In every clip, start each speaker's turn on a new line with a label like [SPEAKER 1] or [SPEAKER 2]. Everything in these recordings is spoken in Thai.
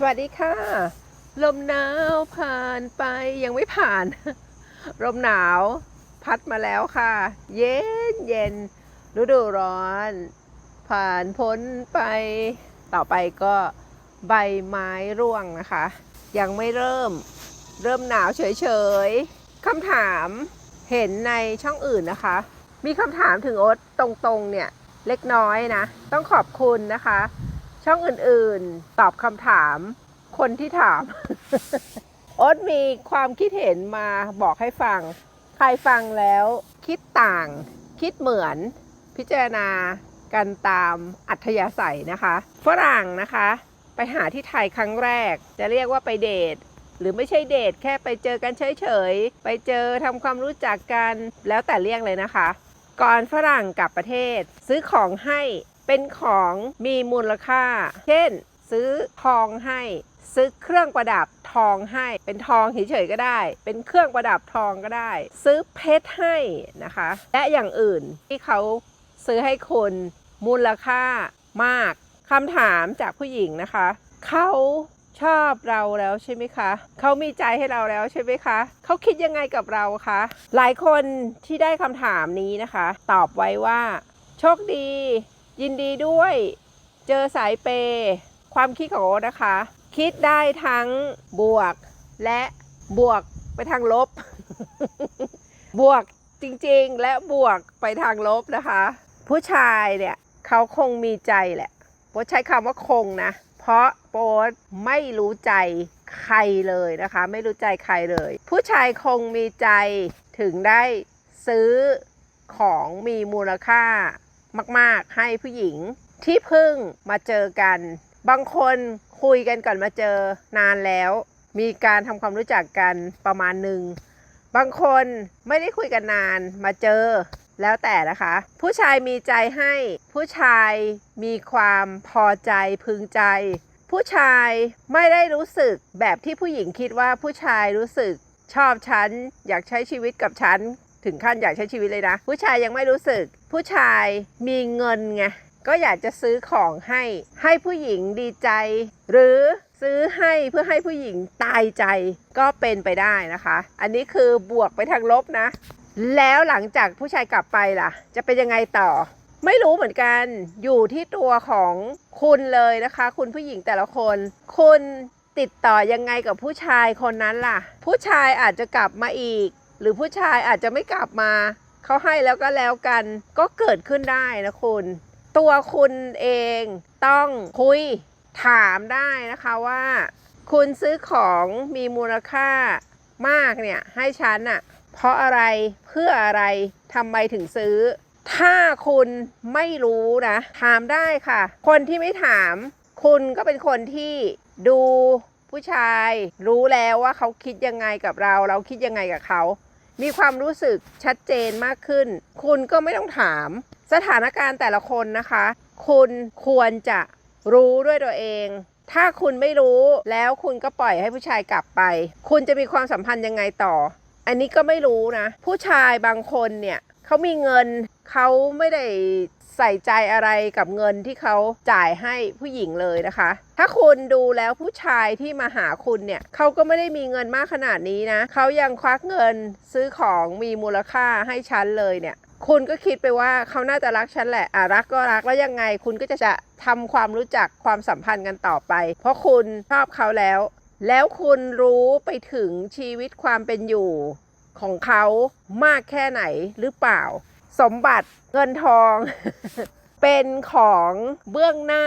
[SPEAKER 1] สวัสดีค่ะ ลมหนาวผ่านไปยังไม่ผ่าน ลมหนาวพัดมาแล้วค่ะ เย็นเย็นฤดูร้อน ผ่านพ้นไป ต่อไปก็ใบไม้ร่วงนะคะ ยังไม่เริ่มเริ่มหนาวเฉยๆคำถามเห็นในช่องอื่นนะคะ มีคำถามถึงโอ๊ตตรงๆเนี่ยเล็กน้อยนะ ต้องขอบคุณนะคะ ช่องอื่นๆ ตอบคำถามคนที่ถาม โอ๊ตมีความคิดเห็นมาบอกให้ฟัง ใครฟังแล้วคิดต่าง คิดเหมือนพิจารณากันตามอัธยาศัยนะคะ ฝรั่งนะคะ ไปหาที่ไทยครั้งแรก จะเรียกว่าไปเดท หรือไม่ใช่เดทแค่ไปเจอกันเฉยๆ ไปเจอทำความรู้จักกันแล้วแต่เรียกเลยนะคะ ก่อนฝรั่งกลับประเทศ ซื้อของให้ เป็นของมีมูลค่า เช่น ซื้อทองให้ ซื้อเครื่องประดับทองให้ เป็นทองเฉยๆก็ได้ เป็นเครื่องประดับทองก็ได้ ซื้อเพชรให้นะคะ และอย่างอื่นที่เขาซื้อให้คุณมูลค่ามากคำถามจากผู้หญิงนะคะ เขาชอบเราแล้วใช่ไหมคะ เขามีใจให้เราแล้วใช่ไหมคะ เขาคิดยังไงกับเราคะ หลายคนที่ได้คำถามนี้นะคะ ตอบไว้ว่า โชคดี ยินดีด้วยเจอสายเปย์ความคิดของโอนะคะ คิดได้ทั้งบวกและบวกไปทางลบ บวกจริงๆ และบวกไปทางลบนะคะ ผู้ชายเนี่ยเขาคงมีใจแหละโปใช้คำว่าคงนะ เพราะโป๊ไม่รู้ใจใครเลยนะคะ ไม่รู้ใจใครเลย ผู้ชายคงมีใจถึงได้ซื้อของมีมูลค่า มาก ๆ ให้ผู้หญิงที่เพิ่งมาเจอกัน บางคนคุยกันก่อนมาเจอนานแล้ว มีการทำความรู้จักกันประมาณหนึ่ง บางคนไม่ได้คุยกันนานมาเจอแล้วแต่นะคะ ผู้ชายมีใจให้ผู้ชายมีความพอใจพึงใจ ผู้ชายไม่ได้รู้สึกแบบที่ผู้หญิงคิดว่าผู้ชายรู้สึกชอบฉัน อยากใช้ชีวิตกับฉัน ถึงขั้นอยากใช้ชีวิตเลยนะ ผู้ชายยังไม่รู้สึก ผู้ชายมีเงินไงก็อยากจะซื้อของให้ให้ผู้หญิงดีใจ หรือซื้อให้เพื่อให้ผู้หญิงตายใจก็เป็นไปได้นะคะ อันนี้คือบวกไปทางลบนะ แล้วหลังจากผู้ชายกลับไปล่ะ จะเป็นยังไงต่อ ไม่รู้เหมือนกันอยู่ที่ตัวของคุณเลยนะคะ คุณผู้หญิงแต่ละคน คุณติดต่อยังไงกับผู้ชายคนนั้นล่ะ ผู้ชายอาจจะกลับมาอีก หรือผู้ชายอาจจะไม่กลับมาเขาให้แล้วก็แล้วกัน ก็เกิดขึ้นได้นะคุณ ตัวคุณเองต้องคุยถามได้นะคะว่า คุณซื้อของมีมูลค่ามากเนี่ยให้ฉันอะเพราะอะไรเพื่ออะไรทำไมถึงซื้อ ถ้าคุณไม่รู้นะ ถามได้ค่ะ คนที่ไม่ถาม คุณก็เป็นคนที่ดูผู้ชาย รู้แล้วว่าเขาคิดยังไงกับเรา เราคิดยังไงกับเขา มีความรู้สึกชัดเจนมากขึ้น คุณก็ไม่ต้องถาม สถานการณ์แต่ละคนนะคะ คุณควรจะรู้ด้วยตัวเอง ถ้าคุณไม่รู้แล้วคุณก็ปล่อยให้ผู้ชายกลับไป คุณจะมีความสัมพันธ์ยังไงต่อ อันนี้ก็ไม่รู้นะ ผู้ชายบางคนเนี่ย เขามีเงินเขาไม่ได้ใส่ใจอะไรกับเงินที่เขาจ่ายให้ผู้หญิงเลยนะคะ ถ้าคุณดูแล้วผู้ชายที่มาหาคุณเนี่ยเขาก็ไม่ได้มีเงินมากขนาดนี้นะเขายังควักเงินซื้อของมีมูลค่าให้ฉันเลยเนี่ยคุณก็คิดไปว่าเขาน่าจะรักฉันแหละอะรักก็รักแล้วยังไง คุณก็จะจะทำความรู้จักความสัมพันธ์กันต่อไป เพราะคุณชอบเขาแล้ว แล้วคุณรู้ไปถึงชีวิตความเป็นอยู่ ของเขามากแค่ไหนหรือเปล่า สมบัติเงินทอง เป็นของเบื้องหน้า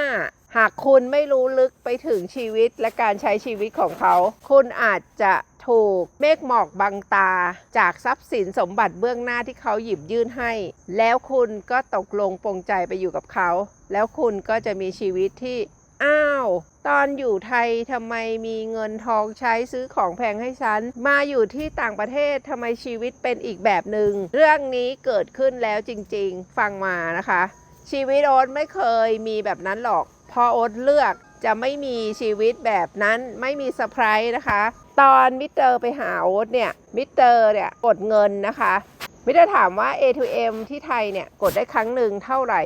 [SPEAKER 1] หากคุณไม่รู้ลึกไปถึงชีวิตและการใช้ชีวิตของเขา คุณอาจจะถูกเมฆหมอกบังตา จากทรัพย์สินสมบัติเบื้องหน้าที่เขาหยิบยื่นให้ แล้วคุณก็ตกลงปรงใจไปอยู่กับเขา แล้วคุณก็จะมีชีวิตที่ อ้าว ตอนอยู่ไทยทำไมมีเงินทองใช้ซื้อของแพงให้ฉัน มาอยู่ที่ต่างประเทศทำไมชีวิตเป็นอีกแบบหนึง่งเรื่องนี้เกิดขึ้นแล้วจริงๆ ฟังมานะคะ ชีวิตโอ๊ตไม่เคยมีแบบนั้นหรอก พอโอ๊ตเลือกจะไม่มีชีวิตแบบนั้นไม่มีเซอร์ไพรส์นะคะ ตอนมิเตอร์ไปหาโอ๊ตเนี่ยมิเตอร์เนี่ยกดเงินนะคะมิเตอร์ถามว่า A2M ที่ไทยเนี่ยกดได้ครั้งหนึ่งเท่าไหร่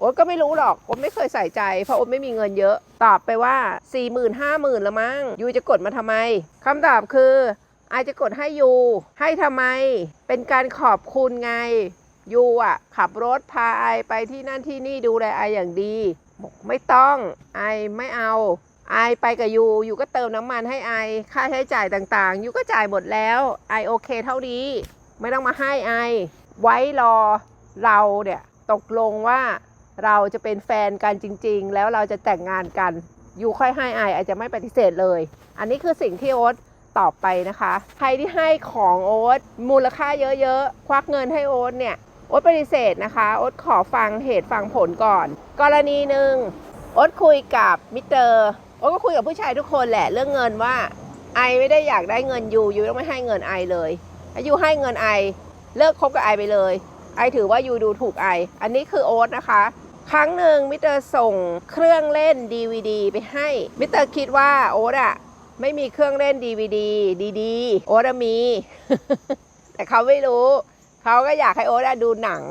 [SPEAKER 1] โอ๊ตก็ไม่รู้หรอกโอ๊ตไม่เคยใส่ใจ เพราะโอ๊ตไม่มีเงินเยอะ ตอบไปว่า 4 0 0 0 0 5 0,000ละมั้งยูจะกดมาทำไมคำตอบคือไอจะกดให้ยูให้ทำไม เป็นการขอบคุณไงยูอะ ขับรถพาไอไปที่นั่นที่นี่ดูแลไออย่างดีบอกไม่ต้องไอไม่เอาไอไปกับยูยูก็เติมน้ำมันให้ไอค่าใช้จ่ายต่างๆยูก็จ่ายหมดแล้วไอโอเคเท่านี้ ไม่ต้องมาให้ไอไว้รอเราเนี่ยตกลงว่า เราจะเป็นแฟนกันจริง ๆ แล้วเราจะแต่งงานกันยูค่อยให้ไอไอจะไม่ปฏิเสธเลย อันนี้คือสิ่งที่โอ๊ตตอบไปนะคะ ใครที่ให้ของโอ๊ตมูลค่าเยอะๆ ควักเงินให้โอ๊ตเนี่ยโอ๊ตปฏิเสธนะคะโอ๊ตขอฟังเหตุฟังผลก่อน กรณีหนึ่งโอ๊ตคุยกับมิสเตอร์โอ๊ตก็คุยกับผู้ชายทุกคนแหละเรื่องเงินว่าไอไม่ได้อยากได้เงินยูยูต้องไม่ให้เงินไอเลยถ้ายูให้เงินไอ เลิกคบกับไอไปเลย ไอถือว่ายูดูถูกไอ อันนี้คือโอ๊ตนะคะ ครั้งหนึ่งมิเตอร์ส่งเครื่องเล่น DVD ไปให้มิเตอร์คิดว่าโอ๊ตอะไม่มีเครื่องเล่น DVD ดีๆ โอ๊ตมี แต่เขาไม่รู้ เขาก็อยากให้โอ๊ตดูหนัง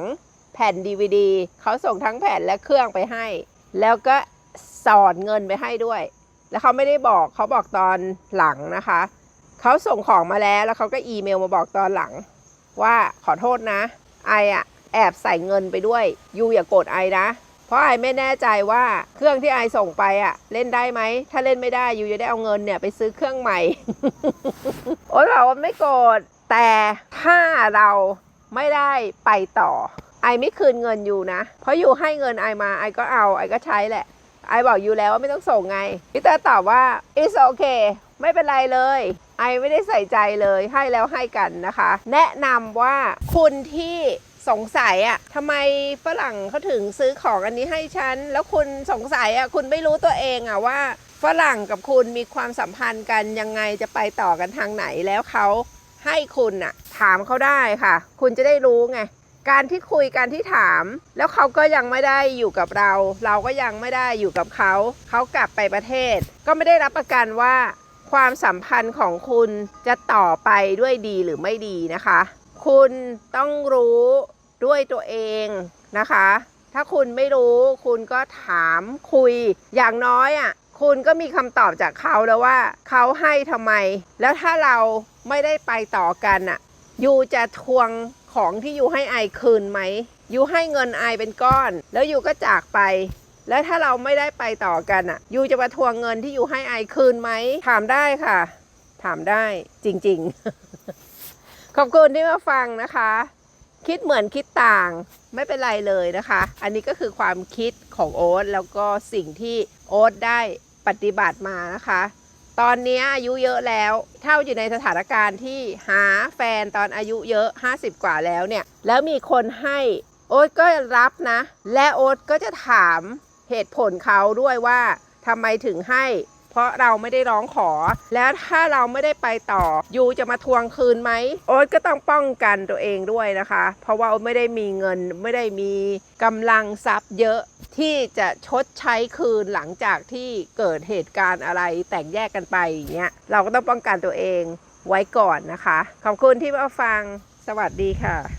[SPEAKER 1] แผ่น DVD เขาส่งทั้งแผ่นและเครื่องไปให้ แล้วก็สอนเงินไปให้ด้วย แล้วเขาไม่ได้บอกเขาบอกตอนหลังนะคะ เขาส่งของมาแล้วแล้วเขาก็อีเมลมาบอกตอนหลัง ว่าขอโทษนะ ไออะ แอบใส่เงินไปด้วย ยูอย่าโกรธไอนะ เพราะไอไม่แน่ใจว่าเครื่องที่ไอส่งไปอะเล่นได้ไหม ถ้าเล่นไม่ได้ยูจะได้เอาเงินเนี่ยไปซื้อเครื่องใหม่ โอ๊ตบอกว่าไม่โกรธ แต่ถ้าเราไม่ได้ไปต่อ ไอไม่คืนเงินยูนะ เพราะยูให้เงินไอมาไอก็เอาไอก็ใช้แหละ ไอบอกยูแล้วว่าไม่ต้องส่งไงพี่เตอร์ตอบว่า it's okay ไม่เป็นไรเลย ไอไม่ได้ใส่ใจเลยให้แล้วให้กันนะคะ แนะนำว่าคุณที่ สงสัยอะทำไมฝรั่งเขาถึงซื้อของอันนี้ให้ฉัน แล้วคุณสงสัยอะคุณไม่รู้ตัวเองอะว่าฝรั่งกับคุณมีความสัมพันธ์กันยังไงจะไปต่อกันทางไหนแล้วเขาให้คุณอะถามเขาได้ค่ะ คุณจะได้รู้ไงการที่คุยการที่ถาม แล้วเขาก็ยังไม่ได้อยู่กับเรา เราก็ยังไม่ได้อยู่กับเขา เขากลับไปประเทศ ก็ไม่ได้รับประกันว่า ความสัมพันธ์ของคุณจะต่อไปด้วยดีหรือไม่ดีนะคะ คุณต้องรู้ด้วยตัวเองนะคะ ถ้าคุณไม่รู้คุณก็ถามคุยอย่างน้อยอะคุณก็มีคำตอบจากเขาแล้วว่า เขาให้ทำไม แล้วถ้าเราไม่ได้ไปต่อกันอะยูจะทวงของที่ยูให้ไอคืนไหมยูให้เงินไอเป็นก้อน แล้วยูก็จากไป แล้วถ้าเราไม่ได้ไปต่อกันอะยูจะมาทวงเงินที่ยูให้ไอคืนไหมถามได้ค่ะ ถามได้จริง ๆ ขอบคุณที่มาฟังนะคะ คิดเหมือนคิดต่างไม่เป็นไรเลยนะคะ อันนี้ก็คือความคิดของโอ๊ตแล้วก็สิ่งที่โอ๊ตได้ปฏิบัติมานะคะ ตอนนี้อายุเยอะแล้วเท่าอยู่ในสถานการณ์ที่หาแฟนตอนอายุเยอะ 50 กว่าแล้วเนี่ย แล้วมีคนให้โอ๊ตก็รับนะ และโอ๊ตก็จะถามเหตุผลเขาด้วยว่าทำไมถึงให้ เพราะเราไม่ได้ร้องขอ แล้วถ้าเราไม่ได้ไปต่อ ยูจะมาทวงคืนไหม โอ๊ตก็ต้องป้องกันตัวเองด้วยนะคะ เพราะว่าโอ๊ตไม่ได้มีเงินไม่ได้มีกำลังทรัพย์เยอะที่จะชดใช้คืนหลังจากที่เกิดเหตุการณ์อะไรแตกแยกกันไปอย่างเงี้ยเราก็ต้องป้องกันตัวเองไว้ก่อนนะคะ ขอบคุณที่มาฟังสวัสดีค่ะ